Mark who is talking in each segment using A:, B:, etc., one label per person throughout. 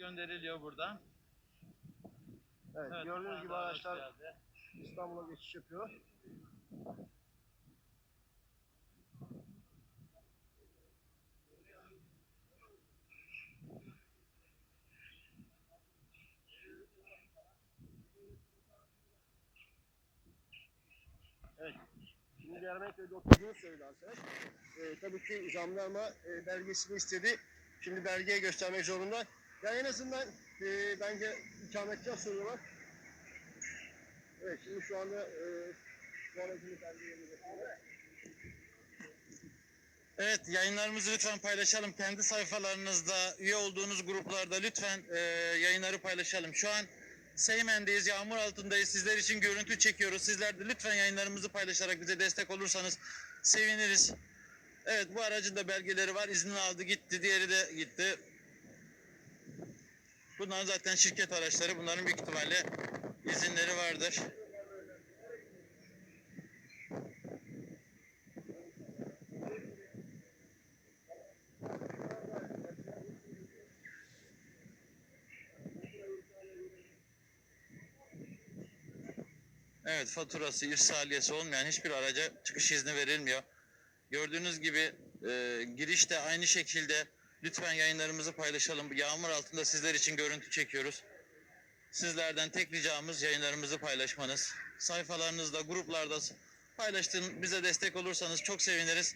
A: gönderiliyor buradan.
B: Evet,
A: Evet,
B: gördüğünüz gibi araçlar
A: geldi.
B: İstanbul'a geçiş yapıyor. Evet. Şimdi Ermenköy'de oturduğunu arkadaş. Ee, tabii ki jandarma e, belgesini istedi. Şimdi belgeye göstermek zorunda. Ya en azından e, bence ikametgah soruyorlar. Evet şimdi şu anda e, belgeyi gösteriyor.
A: Evet yayınlarımızı lütfen paylaşalım. Kendi sayfalarınızda, üye olduğunuz gruplarda lütfen e, yayınları paylaşalım. Şu an Seymen'deyiz, yağmur altındayız. Sizler için görüntü çekiyoruz. Sizler de lütfen yayınlarımızı paylaşarak bize destek olursanız seviniriz. Evet bu aracın da belgeleri var. İznini aldı gitti. Diğeri de gitti. Bunlar zaten şirket araçları. Bunların büyük ihtimalle izinleri vardır. Evet faturası, irsaliyesi olmayan hiçbir araca çıkış izni verilmiyor. Gördüğünüz gibi e, girişte aynı şekilde lütfen yayınlarımızı paylaşalım. Yağmur altında sizler için görüntü çekiyoruz. Sizlerden tek ricamız yayınlarımızı paylaşmanız. Sayfalarınızda, gruplarda paylaştığın bize destek olursanız çok seviniriz.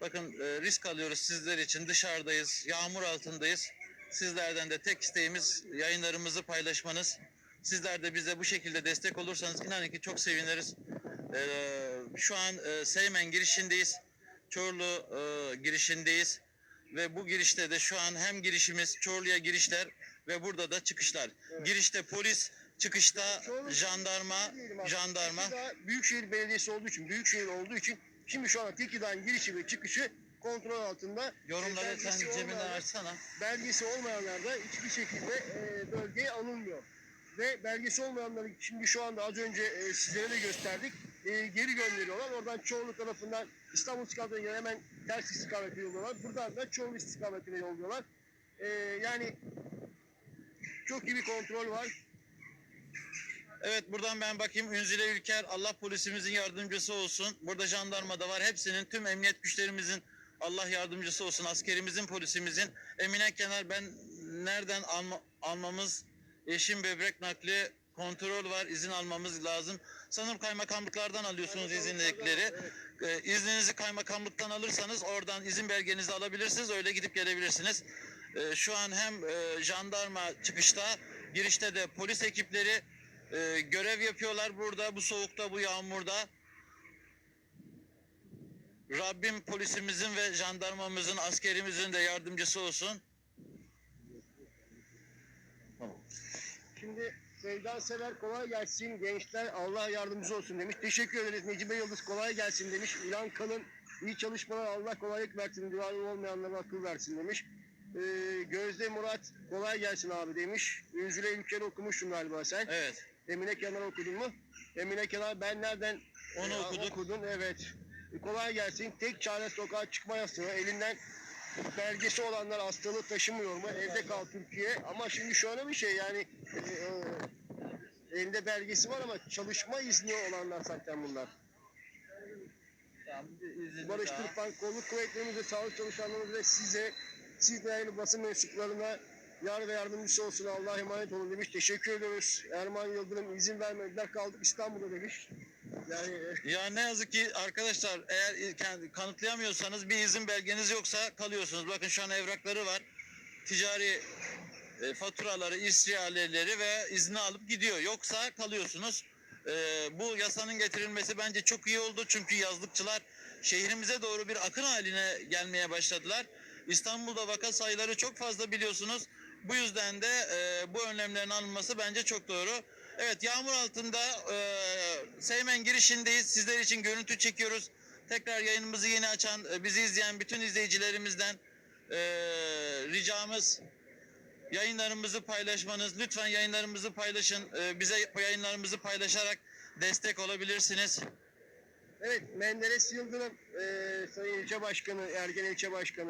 A: Bakın e, risk alıyoruz sizler için. Dışarıdayız, yağmur altındayız. Sizlerden de tek isteğimiz yayınlarımızı paylaşmanız. Sizler de bize bu şekilde destek olursanız inanın ki çok seviniriz. Ee, şu an e, Seymen girişindeyiz. Çorlu e, girişindeyiz. Ve bu girişte de şu an hem girişimiz Çorlu'ya girişler ve burada da çıkışlar.
B: Evet.
A: Girişte polis, çıkışta
B: Çorlu-
A: jandarma, jandarma.
B: Büyükşehir Belediyesi olduğu için, Büyükşehir olduğu için şimdi şu an Tekirdağ'ın girişi ve çıkışı kontrol altında.
A: Yorumları
B: E,
A: sen cebinden açsana.
B: Belgesi olmayanlar da hiçbir şekilde e, bölgeye alınmıyor. Ve belgesi olmayanları şimdi şu anda az önce e, sizlere de gösterdik. E, geri gönderiyorlar. Oradan Çorlu tarafından İstanbul istikametine hemen ters istikametine yolluyorlar. Buradan da Çorlu istikametine yolluyorlar. E, yani çok iyi bir kontrol var.
A: Evet buradan ben bakayım Ünzile Ülker Allah polisimizin yardımcısı olsun. Burada jandarma da var. Hepsinin tüm emniyet güçlerimizin Allah yardımcısı olsun. Askerimizin, polisimizin. Emine Kenar ben nereden alma, almamız eşim böbrek nakli kontrol var. izin almamız lazım. Sanırım kaymakamlıklardan alıyorsunuz izinlikleri. Ee, izninizi kaymakamlıktan alırsanız oradan izin belgenizi alabilirsiniz. Öyle gidip gelebilirsiniz. Ee, şu an hem e, jandarma çıkışta, girişte de polis ekipleri e, görev yapıyorlar burada bu soğukta, bu yağmurda. Rabbim polisimizin ve jandarmamızın, askerimizin de yardımcısı olsun.
B: Şimdi Sevda Sever kolay gelsin gençler Allah yardımcınız olsun demiş. Teşekkür ederiz Necibe Yıldız kolay gelsin demiş. İlan Kalın iyi çalışmalar Allah kolaylık versin. Duvarı olmayanlara akıl versin demiş. Ee, Gözde Murat kolay gelsin abi demiş. Ünzüle Ülker okumuştun galiba sen.
A: Evet.
B: Emine Kenar okudun mu? Emine Kenar ben nereden
A: Onu
B: e,
A: okuduk.
B: okudun? Evet. E, kolay gelsin. Tek çare sokağa çıkma yasağı. Elinden belgesi olanlar hastalığı taşımıyor mu? Evde kal Türkiye. Ama şimdi şöyle bir şey yani e, e, elinde belgesi var ama çalışma izni olanlar zaten bunlar. Barış Türkban, kolluk kuvvetlerimiz ve sağlık çalışanlarımız ve size, siz değerli basın mensuplarına yar ve yardımcısı olsun Allah'a emanet olun demiş. Teşekkür ediyoruz. Erman Yıldırım izin vermediler kaldık İstanbul'da demiş. Yani e,
A: Ya ne yazık ki arkadaşlar eğer kendi kanıtlayamıyorsanız bir izin belgeniz yoksa kalıyorsunuz. Bakın şu an evrakları var. Ticari e, faturaları, istihareleri ve izni alıp gidiyor. Yoksa kalıyorsunuz. E, bu yasanın getirilmesi bence çok iyi oldu. Çünkü yazlıkçılar şehrimize doğru bir akın haline gelmeye başladılar. İstanbul'da vaka sayıları çok fazla biliyorsunuz. Bu yüzden de e, bu önlemlerin alınması bence çok doğru. Evet yağmur altında e, Seymen girişindeyiz. Sizler için görüntü çekiyoruz. Tekrar yayınımızı yeni açan, e, bizi izleyen bütün izleyicilerimizden e, ricamız yayınlarımızı paylaşmanız. Lütfen yayınlarımızı paylaşın. E, bize yayınlarımızı paylaşarak destek olabilirsiniz.
B: evet Menderes Yıldırım e, Sayın İlçe Başkanı, Ergen İlçe Başkanı